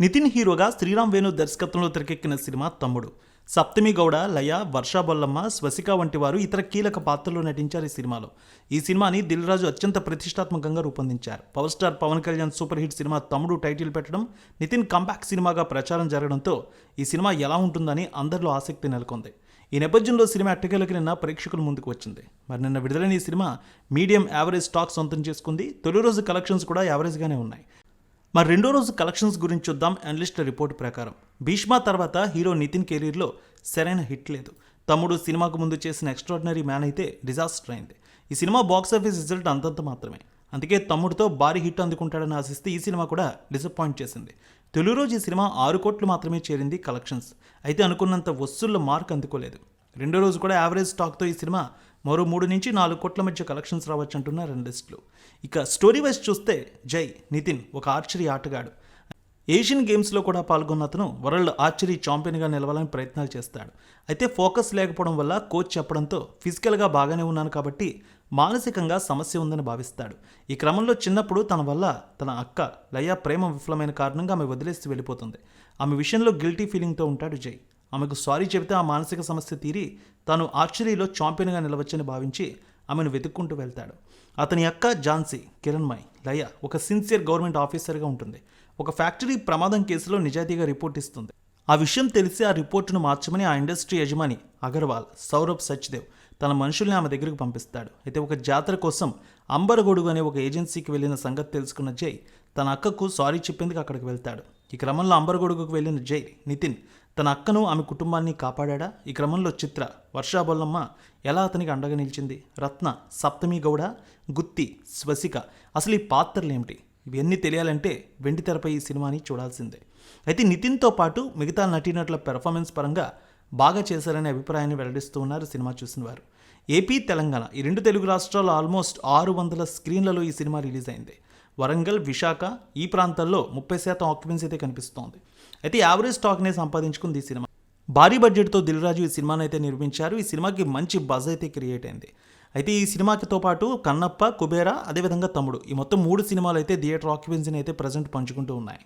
నితిన్ హీరోగా శ్రీరామ్ వేణు దర్శకత్వంలో తెరకెక్కిన సినిమా తమ్ముడు. సప్తమి గౌడ లయ వర్షా బొల్లమ్మ స్వసిక వంటి వారు ఇతర కీలక పాత్రల్లో నటించారు ఈ సినిమాలో. ఈ సినిమాని దిల్ రాజు అత్యంత ప్రతిష్టాత్మకంగా రూపొందించారు. Power star Pawan Kalyan super hit cinema Thammudu title పెట్టడం నితిన్ కంబ్యాక్ సినిమాగా ప్రచారం జరగడంతో ఈ సినిమా ఎలా ఉంటుందని అందరిలో ఆసక్తి నెలకొంది. ఈ నేపథ్యంలో సినిమా ఎట్టకేలకు నిన్న ప్రేక్షకుల ముందుకు వచ్చింది. మరి నిన్న విడుదలైన ఈ సినిమా మీడియం యావరేజ్ స్టాక్ సొంతం చేసుకుంది. తొలి రోజు కలెక్షన్స్ కూడా యావరేజ్గానే ఉన్నాయి. మరి రెండో రోజు కలెక్షన్స్ గురించి చూద్దాం అనలిస్టుల రిపోర్ట్ ప్రకారం. భీష్మ తర్వాత హీరో నితిన్ కెరీర్లో సరైన హిట్ లేదు. తమ్ముడు సినిమాకు ముందు చేసిన ఎక్స్ట్రాడినరీ మ్యాన్ అయితే డిజాస్టర్ అయింది. ఈ సినిమా బాక్స్ ఆఫీస్ రిజల్ట్ అంతంత మాత్రమే. అందుకే తమ్ముడితో భారీ హిట్ అందుకుంటాడని ఆశిస్తే ఈ సినిమా కూడా డిసప్పాయింట్ చేసింది. తొలి రోజు ఈ సినిమా ఆరు కోట్లు మాత్రమే చేరింది కలెక్షన్స్. అయితే అనుకున్నంత వస్తువుల మార్క్ అందుకోలేదు. రెండో రోజు కూడా యావరేజ్ స్టాక్తో ఈ సినిమా మరో మూడు నుంచి నాలుగు కోట్ల మధ్య కలెక్షన్స్ రావచ్చు అంటున్నారు అనలిస్టులు ఇక స్టోరీ వైజ్ చూస్తే జై నితిన్ ఒక ఆర్చరీ ఆటగాడు. ఏషియన్ గేమ్స్లో కూడా పాల్గొన్న అతను వరల్డ్ ఆర్చరీ ఛాంపియన్గా నిలవాలని ప్రయత్నాలు చేస్తాడు. అయితే ఫోకస్ లేకపోవడం వల్ల కోచ్ చెప్పడంతో ఫిజికల్గా బాగానే ఉన్నాను కాబట్టి మానసికంగా సమస్య ఉందని భావిస్తాడు. ఈ క్రమంలో చిన్నప్పుడు తన వల్ల తన అక్క లయ ప్రేమ విఫలమైన కారణంగా ఆమె వదిలేసి వెళ్ళిపోతుంది. ఆమె విషయంలో గిల్టీ ఫీలింగ్తో ఉంటాడు జై. ఆమెకు సారీ చెబితే ఆ మానసిక సమస్య తీరి తాను ఆర్చరీలో ఛాంపియన్గా నిలవచ్చని భావించి ఆమెను వెతుక్కుంటూ వెళ్తాడు. అతని అక్క ఝాన్సీ కిరణ్మయ్ లయ ఒక సిన్సియర్ గవర్నమెంట్ ఆఫీసర్గా ఉంటుంది. ఒక ఫ్యాక్టరీ ప్రమాదం కేసులో నిజాయితీగా రిపోర్ట్ ఇస్తుంది. ఆ విషయం తెలిసి ఆ రిపోర్టును మార్చమని ఆ ఇండస్ట్రీ యజమాని అగర్వాల్ సౌరభ్ సచ్దేవ్ తన మనుషుల్ని ఆమె దగ్గరికి పంపిస్తాడు. అయితే ఒక జాతర కోసం అంబరగొడుగు అనే ఒక ఏజెన్సీకి వెళ్ళిన సంగతి తెలుసుకున్న జై తన అక్కకు సారీ చెప్పేందుకు అక్కడికి వెళ్తాడు. ఈ క్రమంలో అంబరగొడుగుకు వెళ్ళిన జై నితిన్ తన అక్కను ఆమె కుటుంబాన్ని కాపాడా ఈ క్రమంలో చిత్ర వర్షాబొల్లమ్మ ఎలా అతనికి అండగా నిలిచింది? రత్న సప్తమి గౌడ గుత్తి స్వసిక అసలు ఈ పాత్రలు ఏమిటి? ఇవన్నీ తెలియాలంటే వెండి తెరపై ఈ సినిమాని చూడాల్సిందే. అయితే నితిన్తో పాటు మిగతా నటీనటుల పెర్ఫార్మెన్స్ పరంగా బాగా చేశారనే అభిప్రాయాన్ని వెల్లడిస్తూ ఉన్నారు సినిమా చూసిన వారు ఏపీ తెలంగాణ ఈ రెండు తెలుగు రాష్ట్రాల్లో ఆల్మోస్ట్ ఆరు వందల స్క్రీన్లలో ఈ సినిమా రిలీజ్ అయింది. వరంగల్ విశాఖ ఈ ప్రాంతాల్లో ముప్పై శాతం ఆక్యుపెన్సీ అయితే కనిపిస్తోంది. అయితే యావరేజ్ స్టాక్నే సంపాదించుకుంది ఈ సినిమా. భారీ బడ్జెట్తో దిల్ రాజు ఈ సినిమాను అయితే నిర్మించారు. ఈ సినిమాకి మంచి బజ్ అయితే క్రియేట్ అయింది. అయితే ఈ సినిమాకితో పాటు కన్నప్ప కుబేరా అదేవిధంగా తమ్ముడు ఈ మొత్తం మూడు సినిమాలు అయితే థియేటర్ ఆక్యుపెన్సీని అయితే ప్రజెంట్ పంచుకుంటూ ఉన్నాయి.